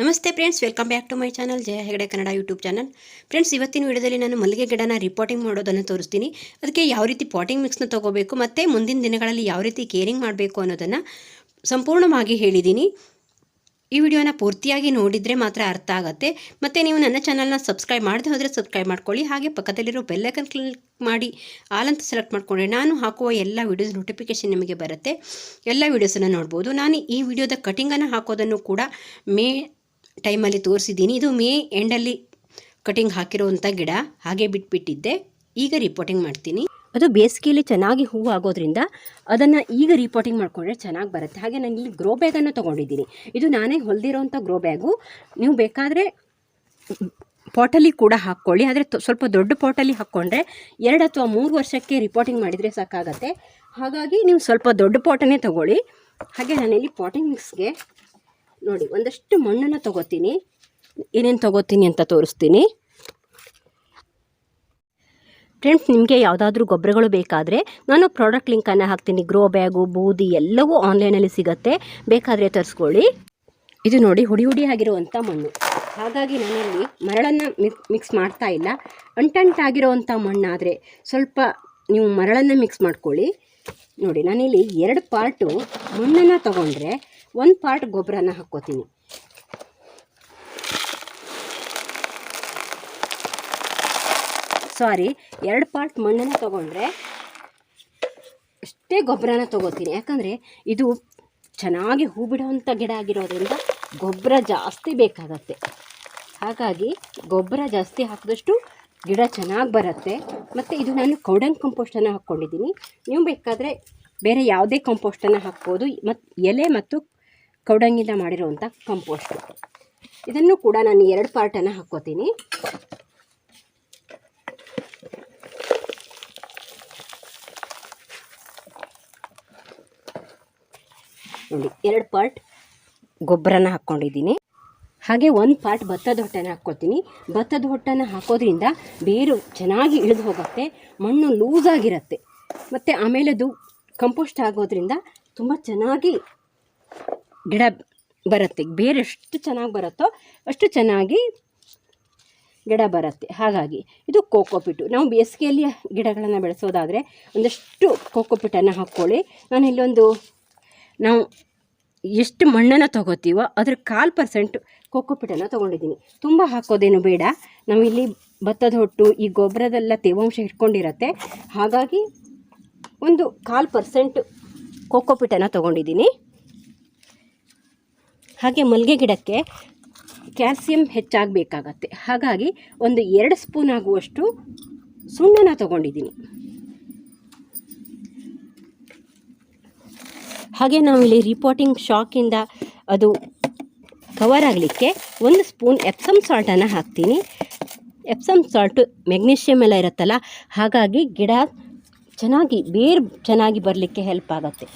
ನಮಸ್ತೆ friends welcome back to my channel Jaya Hegde Kannada YouTube channel friends ಇವತ್ತಿನ ವಿಡಿಯೋದಲ್ಲಿ ನಾನು ಮಲ್ಲಿಗೆ ಗಿಡನ ರಿಪೋರ್ಟಿಂಗ್ ಮಾಡೋದನ್ನು ತೋರಿಸ್ತೀನಿ. ಅದಕ್ಕೆ ಯಾವ ರೀತಿ ಪಾಟಿಂಗ್ ಮಿಕ್ಸ್ನ ತೊಗೋಬೇಕು, ಮತ್ತು ಮುಂದಿನ ದಿನಗಳಲ್ಲಿ ಯಾವ ರೀತಿ ಕೇರಿಂಗ್ ಮಾಡಬೇಕು ಅನ್ನೋದನ್ನು ಸಂಪೂರ್ಣವಾಗಿ ಹೇಳಿದ್ದೀನಿ. ಈ ವಿಡಿಯೋನ ಪೂರ್ತಿಯಾಗಿ ನೋಡಿದರೆ ಮಾತ್ರ ಅರ್ಥ ಆಗುತ್ತೆ. ಮತ್ತು ನೀವು ನನ್ನ ಚಾನಲ್ನ ಸಬ್ಸ್ಕ್ರೈಬ್ ಮಾಡದೆ ಹೋದರೆ ಸಬ್ಸ್ಕ್ರೈಬ್ ಮಾಡ್ಕೊಳ್ಳಿ. ಹಾಗೆ ಪಕ್ಕದಲ್ಲಿರೋ ಬೆಲ್ಲೈಕನ್ ಕ್ಲಿಕ್ ಮಾಡಿ ಆಲ್ ಸೆಲೆಕ್ಟ್ ಮಾಡಿಕೊಂಡ್ರೆ ನಾನು ಹಾಕುವ ಎಲ್ಲ ವೀಡಿಯೋಸ್ ನೋಟಿಫಿಕೇಷನ್ ನಿಮಗೆ ಬರುತ್ತೆ. ಎಲ್ಲ ವೀಡಿಯೋಸನ್ನು ನೋಡ್ಬೋದು. ನಾನು ಈ ವಿಡಿಯೋದ ಕಟಿಂಗನ್ನು ಹಾಕೋದನ್ನು ಕೂಡ ಮೇ ಟೈಮಲ್ಲಿ ತೋರಿಸಿದ್ದೀನಿ. ಇದು ಮೇ ಎಂಡಲ್ಲಿ ಕಟಿಂಗ್ ಹಾಕಿರೋವಂಥ ಗಿಡ. ಹಾಗೆ ಬಿಟ್ಬಿಟ್ಟಿದ್ದೆ. ಈಗ ರಿಪೋರ್ಟಿಂಗ್ ಮಾಡ್ತೀನಿ. ಅದು ಬೇಸಿಗೆಯಲ್ಲಿ ಚೆನ್ನಾಗಿ ಹೂವು ಆಗೋದ್ರಿಂದ ಅದನ್ನು ಈಗ ರಿಪೋರ್ಟಿಂಗ್ ಮಾಡಿಕೊಂಡ್ರೆ ಚೆನ್ನಾಗಿ ಬರುತ್ತೆ. ಹಾಗೆ ನಾನು ಇಲ್ಲಿ ಗ್ರೋ ಬ್ಯಾಗನ್ನು ತೊಗೊಂಡಿದ್ದೀನಿ. ಇದು ನಾನೇ ಹೊಲಿದಿರೋಂಥ ಗ್ರೋ ಬ್ಯಾಗು ನೀವು ಬೇಕಾದರೆ ಪಾಟಲ್ಲಿ ಕೂಡ ಹಾಕ್ಕೊಳ್ಳಿ. ಆದರೆ ಸ್ವಲ್ಪ ದೊಡ್ಡ ಪಾಟಲ್ಲಿ ಹಾಕ್ಕೊಂಡ್ರೆ ಎರಡು ಅಥವಾ ಮೂರು ವರ್ಷಕ್ಕೆ ರಿಪೋರ್ಟಿಂಗ್ ಮಾಡಿದರೆ ಸಾಕಾಗತ್ತೆ. ಹಾಗಾಗಿ ನೀವು ಸ್ವಲ್ಪ ದೊಡ್ಡ ಪಾಟನ್ನೇ ತಗೊಳ್ಳಿ. ಹಾಗೆ ನಾನಿಲ್ಲಿ ಪಾಟಿಂಗ್ ಮಿಕ್ಸ್ಗೆ ನೋಡಿ, ಒಂದಷ್ಟು ಮಣ್ಣನ್ನು ತಗೋತೀನಿ. ಏನೇನು ತಗೋತೀನಿ ಅಂತ ತೋರಿಸ್ತೀನಿ. ಫ್ರೆಂಡ್ಸ್ ನಿಮಗೆ ಯಾವುದಾದ್ರೂ ಗೊಬ್ಬರಗಳು ಬೇಕಾದರೆ ನಾನು ಪ್ರಾಡಕ್ಟ್ ಲಿಂಕನ್ನು ಹಾಕ್ತೀನಿ. ಗ್ರೋ ಬ್ಯಾಗು ಬೂದಿ ಎಲ್ಲವೂ ಆನ್ಲೈನಲ್ಲಿ ಸಿಗುತ್ತೆ. ಬೇಕಾದರೆ ತರಿಸ್ಕೊಳ್ಳಿ. ಇದು ನೋಡಿ, ಹುಡಿ ಹುಡಿ ಆಗಿರುವಂಥ ಮಣ್ಣು. ಹಾಗಾಗಿ ನಾನಲ್ಲಿ ಮರಳನ್ನು ಮಿಕ್ಸ್ ಮಾಡ್ತಾ ಇಲ್ಲ. ಅಂಟಂಟಾಗಿರುವಂಥ ಮಣ್ಣಾದರೆ ಸ್ವಲ್ಪ ನೀವು ಮರಳನ್ನು ಮಿಕ್ಸ್ ಮಾಡ್ಕೊಳ್ಳಿ. ನೋಡಿ, ನಾನಿಲ್ಲಿ ಎರಡು ಪಾರ್ಟು ಮಣ್ಣನ್ನು ತಗೊಂಡ್ರೆ ಒಂದು ಪಾರ್ಟ್ ಗೊಬ್ಬರನ ಹಾಕ್ಕೋತೀನಿ. ಸಾರಿ ಎರಡು ಪಾರ್ಟ್ ಮಣ್ಣನ್ನು ತೊಗೊಂಡ್ರೆ ಅಷ್ಟೇ ಗೊಬ್ಬರನ ತೊಗೋತೀನಿ. ಯಾಕಂದರೆ ಇದು ಚೆನ್ನಾಗಿ ಹೂ ಬಿಡುವಂಥ ಗಿಡ ಆಗಿರೋದ್ರಿಂದ ಗೊಬ್ಬರ ಜಾಸ್ತಿ ಬೇಕಾಗತ್ತೆ. ಹಾಗಾಗಿ ಗೊಬ್ಬರ ಜಾಸ್ತಿ ಹಾಕಿದಷ್ಟು ಗಿಡ ಚೆನ್ನಾಗಿ ಬರುತ್ತೆ. ಮತ್ತು ಇದು ನಾನು ಕೌಡಂಗ್ ಕಂಪೋಸ್ಟನ್ನು ಹಾಕ್ಕೊಂಡಿದ್ದೀನಿ. ನೀವು ಬೇಕಾದರೆ ಬೇರೆ ಯಾವುದೇ ಕಂಪೋಸ್ಟನ್ನು ಹಾಕ್ಬೋದು. ಮತ್ತು ಎಲೆ ಮತ್ತು ಕೌಡಂಗಿಂದ ಮಾಡಿರುವಂಥ ಕಂಪೋಸ್ಟ್ ಇದನ್ನು ಕೂಡ ನಾನು ಎರಡು ಪಾರ್ಟನ್ನು ಹಾಕ್ಕೋತೀನಿ. ನೋಡಿ, ಎರಡು ಪಾರ್ಟ್ ಗೊಬ್ಬರನ ಹಾಕ್ಕೊಂಡಿದ್ದೀನಿ. ಹಾಗೆ ಒಂದು ಪಾರ್ಟ್ ಭತ್ತದ ಹೊಟ್ಟೆನ ಹಾಕ್ಕೊತೀನಿ. ಭತ್ತದ ಹೊಟ್ಟೆನ ಹಾಕೋದ್ರಿಂದ ಬೇರು ಚೆನ್ನಾಗಿ ಇಳಿದು ಹೋಗುತ್ತೆ, ಮಣ್ಣು ಲೂಸಾಗಿರುತ್ತೆ. ಮತ್ತು ಆಮೇಲೆ ಅದು ಕಂಪೋಸ್ಟ್ ಆಗೋದ್ರಿಂದ ತುಂಬ ಚೆನ್ನಾಗಿ ಗಿಡ ಬರುತ್ತೆ. ಬೇರೆ ಎಷ್ಟು ಚೆನ್ನಾಗಿ ಬರುತ್ತೋ ಅಷ್ಟು ಚೆನ್ನಾಗಿ ಗಿಡ ಬರುತ್ತೆ. ಹಾಗಾಗಿ ಇದು ಕೋಕೋಪಿಟ್ಟು ನಾವು ಬೇಸಿಗೆಯಲ್ಲಿ ಗಿಡಗಳನ್ನು ಬೆಳೆಸೋದಾದರೆ ಒಂದಷ್ಟು ಕೋಕೋಪಿಟ್ಟನ್ನು ಹಾಕ್ಕೊಳ್ಳಿ. ನಾನು ಇಲ್ಲೊಂದು ನಾವು ಎಷ್ಟು ಮಣ್ಣನ್ನು ತಗೋತೀವೋ ಅದ್ರ ಕಾಲು ಪರ್ಸೆಂಟ್ ಕೊಕ್ಕೋಪಿಟ್ಟನ್ನು ತೊಗೊಂಡಿದ್ದೀನಿ. ತುಂಬ ಹಾಕೋದೇನು ಬೇಡ. ನಾವಿಲ್ಲಿ ಭತ್ತದ ಹೊಟ್ಟು, ಈ ಗೊಬ್ಬರದೆಲ್ಲ ತೇವಾಂಶ ಇಟ್ಕೊಂಡಿರತ್ತೆ ಹಾಗಾಗಿ ಒಂದು ಕಾಲು ಪರ್ಸೆಂಟ್ ಕೊಕ್ಕೋಪಿಟ್ಟನ್ನು ತೊಗೊಂಡಿದ್ದೀನಿ. ಹಾಗೆ ಮಲ್ಲಿಗೆ ಗಿಡಕ್ಕೆ ಕ್ಯಾಲ್ಸಿಯಂ ಹೆಚ್ಚಾಗಬೇಕಾಗತ್ತೆ. ಹಾಗಾಗಿ ಒಂದು ಎರಡು ಸ್ಪೂನ್ ಆಗುವಷ್ಟು ಸುಣ್ಣನ ತಗೊಂಡಿದ್ದೀನಿ. ಹಾಗೆ ನಾವಿಲ್ಲಿ ರಿಪೋರ್ಟಿಂಗ್ ಶಾಕಿಂದ ಅದು ಕವರ್ ಆಗಲಿಕ್ಕೆ ಒಂದು ಸ್ಪೂನ್ ಎಪ್ಸಮ್ ಸಾಲ್ಟನ್ನು ಹಾಕ್ತೀನಿ. ಎಪ್ಸಮ್ ಸಾಲ್ಟು ಮೆಗ್ನೀಷಿಯಮ್ ಎಲ್ಲ ಇರುತ್ತಲ್ಲ, ಹಾಗಾಗಿ ಗಿಡ ಚೆನ್ನಾಗಿ, ಬೇರು ಚೆನ್ನಾಗಿ ಬರಲಿಕ್ಕೆ ಹೆಲ್ಪ್ ಆಗುತ್ತೆ.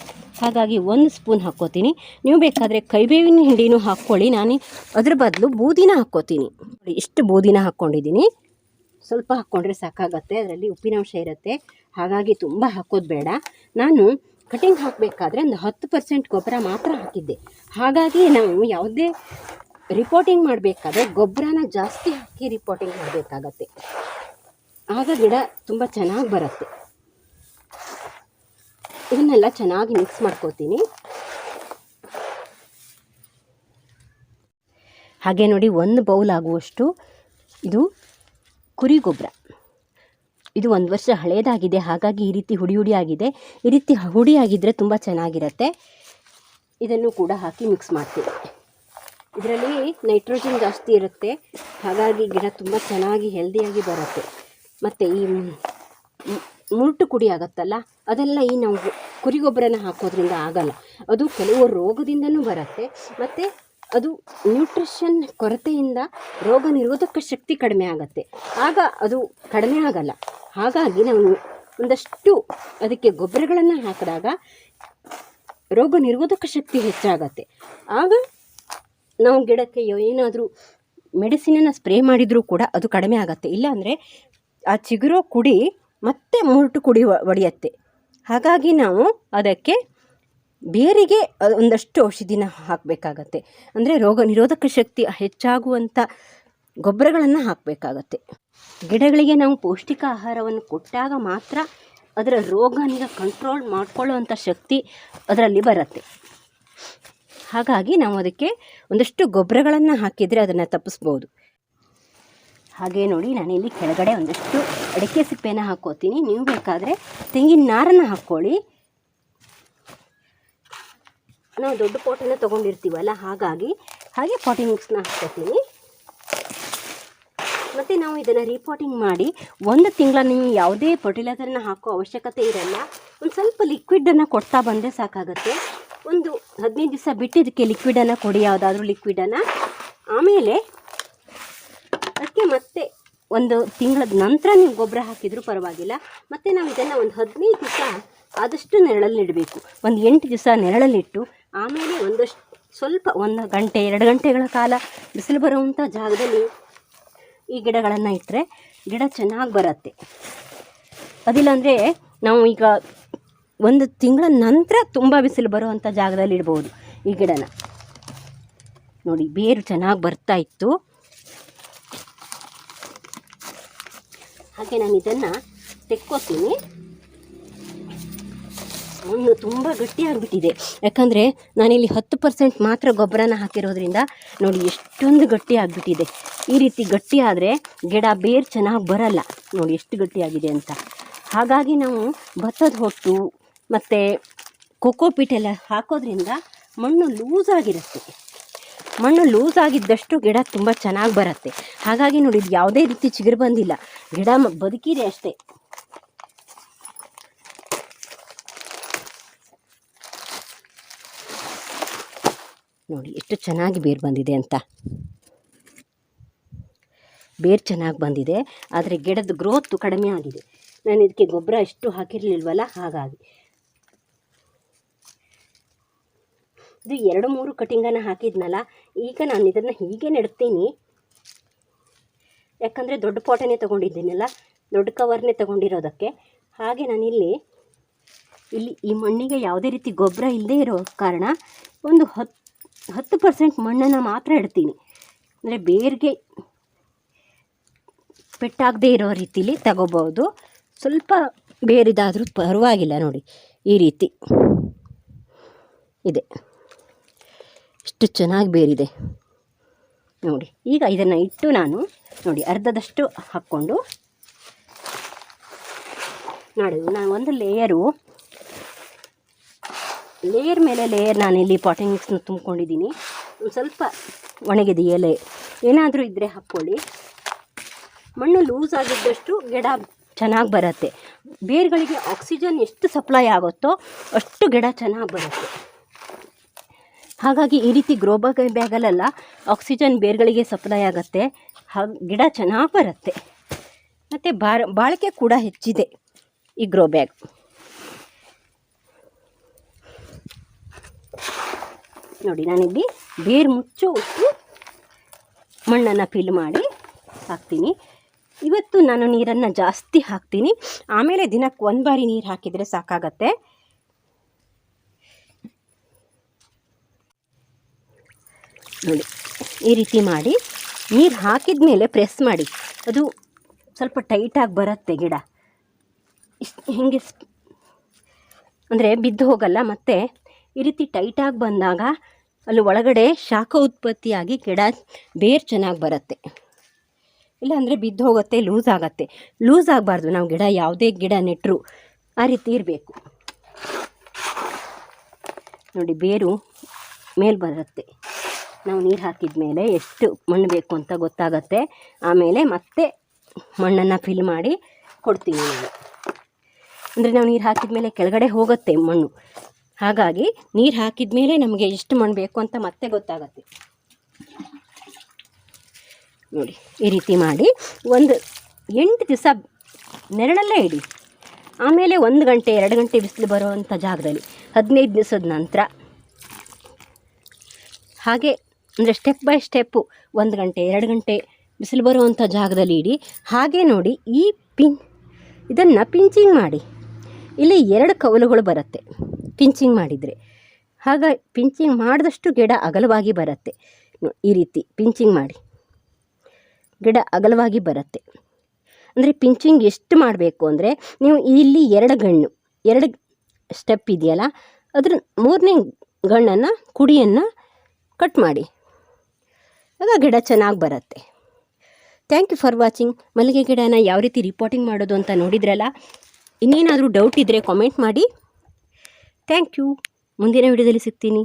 ಹಾಗಾಗಿ ಒಂದು ಸ್ಪೂನ್ ಹಾಕ್ಕೋತೀನಿ. ನೀವು ಬೇಕಾದರೆ ಕೈಬೇವಿನ ಹಿಂಡಿನೂ ಹಾಕ್ಕೊಳ್ಳಿ. ನಾನು ಅದ್ರ ಬದಲು ಬೂದಿನ ಹಾಕ್ಕೋತೀನಿ. ಇಷ್ಟು ಬೂದಿನ ಹಾಕ್ಕೊಂಡಿದ್ದೀನಿ. ಸ್ವಲ್ಪ ಹಾಕ್ಕೊಂಡ್ರೆ ಸಾಕಾಗತ್ತೆ. ಅದರಲ್ಲಿ ಉಪ್ಪಿನಾಂಶ ಇರುತ್ತೆ. ಹಾಗಾಗಿ ತುಂಬ ಹಾಕೋದು ಬೇಡ. ನಾನು ಕಟಿಂಗ್ ಹಾಕಬೇಕಾದ್ರೆ ಒಂದು ಹತ್ತು ಪರ್ಸೆಂಟ್ ಗೊಬ್ಬರ ಮಾತ್ರ ಹಾಕಿದ್ದೆ. ಹಾಗಾಗಿ ನಾವು ಯಾವುದೇ ರಿಪೋರ್ಟಿಂಗ್ ಮಾಡಬೇಕಾದ್ರೆ ಗೊಬ್ಬರನ ಜಾಸ್ತಿ ಹಾಕಿ ರಿಪೋರ್ಟಿಂಗ್ ಮಾಡಬೇಕಾಗತ್ತೆ. ಆಗ ಗಿಡ ತುಂಬ ಚೆನ್ನಾಗಿ ಬರುತ್ತೆ. ಇದನ್ನೆಲ್ಲ ಚೆನ್ನಾಗಿ ಮಿಕ್ಸ್ ಮಾಡ್ಕೋತೀನಿ. ಹಾಗೆ ನೋಡಿ, ಒಂದು ಬೌಲ್ ಆಗುವಷ್ಟು ಇದು ಕುರಿ ಗೊಬ್ಬರ. ಇದು ಒಂದು ವರ್ಷ ಹಳೇದಾಗಿದೆ, ಹಾಗಾಗಿ ಈ ರೀತಿ ಹುಡಿ ಹುಡಿ ಆಗಿದೆ ಈ ರೀತಿ ಹುಡಿ ಆಗಿದ್ದರೆ ತುಂಬ ಚೆನ್ನಾಗಿರುತ್ತೆ. ಇದನ್ನು ಕೂಡ ಹಾಕಿ ಮಿಕ್ಸ್ ಮಾಡ್ತೀವಿ ಇದರಲ್ಲಿ ನೈಟ್ರೋಜನ್ ಜಾಸ್ತಿ ಇರುತ್ತೆ. ಹಾಗಾಗಿ ಗಿಡ ತುಂಬ ಚೆನ್ನಾಗಿ ಹೆಲ್ದಿಯಾಗಿ ಬರುತ್ತೆ. ಮತ್ತು ಈ ಮುರುಟು ಕುಡಿ ಆಗುತ್ತಲ್ಲ, ಅದೆಲ್ಲ ಈ ನಾವು ಕುರಿ ಗೊಬ್ಬರನ ಹಾಕೋದ್ರಿಂದ ಆಗಲ್ಲ. ಅದು ಕೆಲವು ರೋಗದಿಂದನೂ ಬರುತ್ತೆ. ಮತ್ತು ಅದು ನ್ಯೂಟ್ರಿಷನ್ ಕೊರತೆಯಿಂದ ರೋಗ ನಿರೋಧಕ ಶಕ್ತಿ ಕಡಿಮೆ ಆಗುತ್ತೆ. ಆಗ ಅದು ಕಡಿಮೆ ಆಗಲ್ಲ. ಹಾಗಾಗಿ ನಾವು ಒಂದಷ್ಟು ಅದಕ್ಕೆ ಗೊಬ್ಬರಗಳನ್ನು ಹಾಕಿದಾಗ ರೋಗ ನಿರೋಧಕ ಶಕ್ತಿ ಹೆಚ್ಚಾಗತ್ತೆ. ಆಗ ನಾವು ಗಿಡಕ್ಕೆ ಏನಾದರೂ ಮೆಡಿಸಿನನ್ನು ಸ್ಪ್ರೇ ಮಾಡಿದರೂ ಕೂಡ ಅದು ಕಡಿಮೆ ಆಗುತ್ತೆ. ಇಲ್ಲಾಂದರೆ ಆ ಚಿಗುರೋ ಕುಡಿ ಮತ್ತೆ ಮುರುಟು ಕುಡಿ ಒಡೆಯತ್ತೆ. ಹಾಗಾಗಿ ನಾವು ಅದಕ್ಕೆ ಬೇರಿಗೆ ಒಂದಷ್ಟು ಔಷಧಿನ ಹಾಕಬೇಕಾಗತ್ತೆ. ಅಂದರೆ ರೋಗ ನಿರೋಧಕ ಶಕ್ತಿ ಹೆಚ್ಚಾಗುವಂಥ ಗೊಬ್ಬರಗಳನ್ನು ಹಾಕಬೇಕಾಗತ್ತೆ. ಗಿಡಗಳಿಗೆ ನಾವು ಪೌಷ್ಟಿಕ ಆಹಾರವನ್ನು ಕೊಟ್ಟಾಗ ಮಾತ್ರ ಅದರ ರೋಗನಿಗ ಕಂಟ್ರೋಲ್ ಮಾಡಿಕೊಳ್ಳುವಂಥ ಶಕ್ತಿ ಅದರಲ್ಲಿ ಬರುತ್ತೆ. ಹಾಗಾಗಿ ನಾವು ಅದಕ್ಕೆ ಒಂದಷ್ಟು ಗೊಬ್ಬರಗಳನ್ನು ಹಾಕಿದರೆ ಅದನ್ನು ತಪ್ಪಿಸ್ಬೋದು. ಹಾಗೆ ನೋಡಿ ನಾನಿಲ್ಲಿ ಕೆಳಗಡೆ ಒಂದಷ್ಟು ಅಡಿಕೆ ಸಿಪ್ಪೆನ ಹಾಕ್ಕೋತೀನಿ ನೀವು ಬೇಕಾದರೆ ತೆಂಗಿನ ನಾರನ್ನು ಹಾಕ್ಕೊಳ್ಳಿ. ನಾವು ದೊಡ್ಡ ಪೋಟನ್ನು ತೊಗೊಂಡಿರ್ತೀವಲ್ಲ, ಹಾಗಾಗಿ ಹಾಗೆ ಪಾಟಿಂಗ್ ಮಿಕ್ಸ್ನ ಹಾಕ್ಕೋತೀನಿ. ಮತ್ತು ನಾವು ಇದನ್ನು ರೀಪಾಟಿಂಗ್ ಮಾಡಿ ಒಂದು ತಿಂಗಳ ನೀವು ಯಾವುದೇ ಫರ್ಟಿಲೈಸರ್ನ ಹಾಕೋ ಅವಶ್ಯಕತೆ ಇರಲ್ಲ. ಒಂದು ಸ್ವಲ್ಪ ಲಿಕ್ವಿಡನ್ನು ಕೊಡ್ತಾ ಬಂದರೆ ಸಾಕಾಗುತ್ತೆ. ಒಂದು ಹದಿನೈದು ದಿವಸ ಬಿಟ್ಟಿದ್ದಕ್ಕೆ ಲಿಕ್ವಿಡನ್ನು ಕೊಡಿ, ಯಾವುದಾದ್ರೂ ಲಿಕ್ವಿಡನ್ನು ಆಮೇಲೆ ಅದಕ್ಕೆ ಮತ್ತೆ ಒಂದು ತಿಂಗಳ ನಂತರ ನೀವು ಗೊಬ್ಬರ ಹಾಕಿದರೂ ಪರವಾಗಿಲ್ಲ. ಮತ್ತು ನಾವು ಇದನ್ನು ಒಂದು ಹದಿನೈದು ದಿವಸ ಆದಷ್ಟು ನೆರಳಲ್ಲಿಡಬೇಕು ಒಂದು ಎಂಟು ದಿವಸ ನೆರಳಲ್ಲಿಟ್ಟು ಆಮೇಲೆ ಒಂದಷ್ಟು ಸ್ವಲ್ಪ ಒಂದು ಗಂಟೆ, ಎರಡು ಗಂಟೆಗಳ ಕಾಲ ಬಿಸಿಲು ಬರುವಂಥ ಜಾಗದಲ್ಲಿ ಈ ಗಿಡಗಳನ್ನು ಇಟ್ಟರೆ ಗಿಡ ಚೆನ್ನಾಗಿ ಬರುತ್ತೆ. ಅದಿಲ್ಲಾಂದರೆ ನಾವು ಈಗ ಒಂದು ತಿಂಗಳ ನಂತರ ತುಂಬ ಬಿಸಿಲು ಬರುವಂಥ ಜಾಗದಲ್ಲಿ ಇಡ್ಬೋದು ಈ ಗಿಡನ. ನೋಡಿ, ಬೇರು ಚೆನ್ನಾಗಿ ಬರ್ತಾ ಇತ್ತು. ಹಾಗೆ ನಾನು ಇದನ್ನು ತೆಕ್ಕೋತೀನಿ. ಮಣ್ಣು ತುಂಬ ಗಟ್ಟಿಯಾಗಿಬಿಟ್ಟಿದೆ ಯಾಕಂದರೆ ನಾನಿಲ್ಲಿ ಹತ್ತು ಪರ್ಸೆಂಟ್ ಮಾತ್ರ ಗೊಬ್ಬರನ ಹಾಕಿರೋದ್ರಿಂದ ನೋಡಿ ಎಷ್ಟೊಂದು ಗಟ್ಟಿ ಆಗಿಬಿಟ್ಟಿದೆ. ಈ ರೀತಿ ಗಟ್ಟಿ ಆದರೆ ಗಿಡ ಬೇರು ಚೆನ್ನಾಗಿ ಬರಲ್ಲ. ನೋಡಿ ಎಷ್ಟು ಗಟ್ಟಿಯಾಗಿದೆ ಅಂತ. ಹಾಗಾಗಿ ನಾವು ಭತ್ತದ ಹೊಟ್ಟು ಮತ್ತು ಕೊಕ್ಕೋ ಎಲ್ಲ ಹಾಕೋದ್ರಿಂದ ಮಣ್ಣು ಲೂಸ್ ಆಗಿರುತ್ತೆ. ಮಣ್ಣು ಲೂಸ್ ಆಗಿದ್ದಷ್ಟು ಗಿಡ ತುಂಬ ಚೆನ್ನಾಗಿ ಬರುತ್ತೆ. ಹಾಗಾಗಿ ನೋಡಿ ಇದು ಯಾವುದೇ ರೀತಿ ಚಿಗುರು ಬಂದಿಲ್ಲ. ಗಿಡ ಬದುಕಿದೆ ಅಷ್ಟೇ. ನೋಡಿ, ಎಷ್ಟು ಚೆನ್ನಾಗಿ ಬೇರು ಬಂದಿದೆ ಅಂತ. ಬೇರು ಚೆನ್ನಾಗಿ ಬಂದಿದೆ, ಆದರೆ ಗಿಡದ ಗ್ರೋತ್ ಕಡಿಮೆ ಆಗಿದೆ. ನಾನು ಇದಕ್ಕೆ ಗೊಬ್ಬರ ಎಷ್ಟು ಹಾಕಿರಲಿಲ್ವಲ್ಲ, ಹಾಗಾಗಿ. ಇದು ಎರಡು ಮೂರು ಕಟಿಂಗನ್ನು ಹಾಕಿದ್ನಲ್ಲ, ಈಗ ನಾನು ಇದನ್ನು ಹೀಗೆ ನೆಡ್ತೀನಿ. ಯಾಕಂದರೆ ದೊಡ್ಡ ಪಾಟನೇ ತೊಗೊಂಡಿದ್ದೀನಲ್ಲ, ದೊಡ್ಡ ಕವರ್ನೇ ತೊಗೊಂಡಿರೋದಕ್ಕೆ. ಹಾಗೆ ನಾನಿಲ್ಲಿ, ಇಲ್ಲಿ ಈ ಮಣ್ಣಿಗೆ ಯಾವುದೇ ರೀತಿ ಗೊಬ್ಬರ ಇಲ್ಲದೇ ಇರೋ ಕಾರಣ ಒಂದು ಹತ್ತು ಹತ್ತು ಪರ್ಸೆಂಟ್ ಮಣ್ಣನ್ನು ಮಾತ್ರ ಇಡ್ತೀನಿ. ಅಂದರೆ ಬೇರಿಗೆ ಪೆಟ್ಟಾಗದೇ ಇರೋ ರೀತಿಲಿ ತಗೋಬೋದು ಸ್ವಲ್ಪ ಬೇರಿದಾದರೂ ಪರವಾಗಿಲ್ಲ ನೋಡಿ, ಈ ರೀತಿ. ಇದೆ. ಇಷ್ಟು ಚೆನ್ನಾಗಿ ಬೇರಿದೆ. ನೋಡಿ, ಈಗ ಇದನ್ನು ಇಟ್ಟು ನಾನು ನೋಡಿ, ಅರ್ಧದಷ್ಟು ಹಾಕ್ಕೊಂಡು ನೋಡಿ, ನಾನು ಒಂದು ಲೇಯರು ಲೇಯರ್ ಮೇಲೆ ಲೇಯರ್ ನಾನಿಲ್ಲಿ ಪಾಟಿಂಗ್ ಮಿಕ್ಸ್ನ ತುಂಬ್ಕೊಂಡಿದ್ದೀನಿ. ಒಂದು ಸ್ವಲ್ಪ ಒಣಗಿದೆ ಎಲೆ ಏನಾದರೂ ಇದ್ದರೆ ಹಾಕ್ಕೊಳ್ಳಿ. ಮಣ್ಣು ಲೂಸ್ ಆಗಿದ್ದಷ್ಟು ಗಿಡ ಚೆನ್ನಾಗಿ ಬರುತ್ತೆ. ಬೇರುಗಳಿಗೆ ಆಕ್ಸಿಜನ್ ಎಷ್ಟು ಸಪ್ಲೈ ಆಗುತ್ತೋ ಅಷ್ಟು ಗಿಡ ಚೆನ್ನಾಗಿ ಬರುತ್ತೆ. ಹಾಗಾಗಿ ಈ ರೀತಿ ಗ್ರೋ ಬ್ಯಾಗ್ ಬ್ಯಾಗಲ್ಲೆಲ್ಲ ಆಕ್ಸಿಜನ್ ಬೇರುಗಳಿಗೆ ಸಪ್ಲೈ ಆಗುತ್ತೆ. ಹಾಗೆ ಗಿಡ ಚೆನ್ನಾಗಿ ಬರುತ್ತೆ. ಮತ್ತು ಬಾರ ಬಾಳಿಕೆ ಕೂಡ ಹೆಚ್ಚಿದೆ ಈ ಗ್ರೋ ಬ್ಯಾಗ್. ನೋಡಿ, ನಾನಿಲ್ಲಿ ಬೇರು ಉಪ್ಪು ಮಣ್ಣನ್ನು ಫಿಲ್ ಮಾಡಿ ಹಾಕ್ತೀನಿ. ಇವತ್ತು ನಾನು ನೀರನ್ನು ಜಾಸ್ತಿ ಹಾಕ್ತೀನಿ. ಆಮೇಲೆ ದಿನಕ್ಕೆ ಒಂದು ಬಾರಿ ನೀರು ಹಾಕಿದರೆ ಸಾಕಾಗತ್ತೆ. ನೋಡಿ, ಈ ರೀತಿ ಮಾಡಿ, ನೀರು ಹಾಕಿದ ಮೇಲೆ ಪ್ರೆಸ್ ಮಾಡಿ. ಅದು ಸ್ವಲ್ಪ ಟೈಟಾಗಿ ಬರುತ್ತೆ ಗಿಡ. ಹಿಂಗೆ ಅಂದರೆ ಬಿದ್ದು ಹೋಗಲ್ಲ, ಮತ್ತು ಈ ರೀತಿ ಟೈಟಾಗಿ ಬಂದಾಗ ಅಲ್ಲಿ ಒಳಗಡೆ ಶಾಖ ಉತ್ಪತ್ತಿಯಾಗಿ ಗಿಡ ಬೇರು ಚೆನ್ನಾಗಿ ಬರುತ್ತೆ. ಇಲ್ಲಾಂದರೆ ಬಿದ್ದು ಹೋಗುತ್ತೆ ಲೂಸ್ ಆಗುತ್ತೆ. ಲೂಸ್ ಆಗಬಾರ್ದು, ನಾವು ಗಿಡ ಯಾವುದೇ ಗಿಡ ನೆಟ್ಟರು ಆ ರೀತಿ ಇರಬೇಕು. ನೋಡಿ, ಬೇರು ಮೇಲೆ ಬರುತ್ತೆ. ನಾವು ನೀರು ಹಾಕಿದ ಮೇಲೆ ಎಷ್ಟು ಮಣ್ಣು ಬೇಕು ಅಂತ ಗೊತ್ತಾಗತ್ತೆ. ಆಮೇಲೆ ಮತ್ತೆ ಮಣ್ಣನ್ನು ಫಿಲ್ ಮಾಡಿ ಕೊಡ್ತೀವಿ ನಾವು. ಅಂದರೆ ನಾವು ನೀರು ಹಾಕಿದ ಮೇಲೆ ಕೆಳಗಡೆ ಹೋಗುತ್ತೆ ಮಣ್ಣು. ಹಾಗಾಗಿ ನೀರು ಹಾಕಿದ ಮೇಲೆ ನಮಗೆ ಎಷ್ಟು ಮಣ್ಣು ಬೇಕು ಅಂತ ಮತ್ತೆ ಗೊತ್ತಾಗತ್ತೆ. ನೋಡಿ, ಈ ರೀತಿ ಮಾಡಿ ಒಂದು ಎಂಟು ದಿವಸ ನೆರಳಲ್ಲೇ ಇಡಿ. ಆಮೇಲೆ ಒಂದು ಗಂಟೆ, ಎರಡು ಗಂಟೆ ಬಿಸಿಲು ಬರುವಂಥ ಜಾಗದಲ್ಲಿ ಹದಿನೈದು ದಿವಸದ ನಂತರ ಹಾಗೆ ಅಂದರೆ ಸ್ಟೆಪ್ ಬೈ ಸ್ಟೆಪ್ಪು ಒಂದು ಗಂಟೆ, ಎರಡು ಗಂಟೆ ಬಿಸಿಲು ಬರುವಂಥ ಜಾಗದಲ್ಲಿ ಇಡಿ. ಹಾಗೆ ನೋಡಿ ಈ ಪಿನ್, ಇದನ್ನು ಪಿಂಚಿಂಗ್ ಮಾಡಿ. ಇಲ್ಲಿ ಎರಡು ಕವಲುಗಳು ಬರುತ್ತೆ, ಪಿಂಚಿಂಗ್ ಮಾಡಿದರೆ. ಆಗ ಪಿಂಚಿಂಗ್ ಮಾಡಿದಷ್ಟು ಗಿಡ ಅಗಲವಾಗಿ ಬರುತ್ತೆ. ಈ ರೀತಿ ಪಿಂಚಿಂಗ್ ಮಾಡಿ. ಗಿಡ ಅಗಲವಾಗಿ ಬರುತ್ತೆ. ಅಂದರೆ ಪಿಂಚಿಂಗ್ ಎಷ್ಟು ಮಾಡಬೇಕು ಅಂದರೆ, ನೀವು ಇಲ್ಲಿ ಎರಡು ಗಣ್ಣು, ಎರಡು ಸ್ಟೆಪ್ ಇದೆಯಲ್ಲ, ಅದ್ರ ಮೂರನೇ ಗಣ್ಣನ್ನು ಕುಡಿಯನ್ನು ಕಟ್ ಮಾಡಿ. ಆಗ ಗಿಡ ಚೆನ್ನಾಗಿ ಬರುತ್ತೆ. ಥ್ಯಾಂಕ್ ಯು ಫಾರ್ ವಾಚಿಂಗ್ ಮಲ್ಲಿಗೆ ಗಿಡನ ಯಾವ ರೀತಿ ರಿಪೋರ್ಟಿಂಗ್ ಮಾಡೋದು ಅಂತ ನೋಡಿದ್ರಲ್ಲ, ಇನ್ನೇನಾದರೂ ಡೌಟ್ ಇದ್ದರೆ ಕಾಮೆಂಟ್ ಮಾಡಿ. ಥ್ಯಾಂಕ್ ಯು ಮುಂದಿನ ವಿಡಿಯೋದಲ್ಲಿ ಸಿಗ್ತೀನಿ.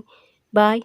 ಬಾಯ್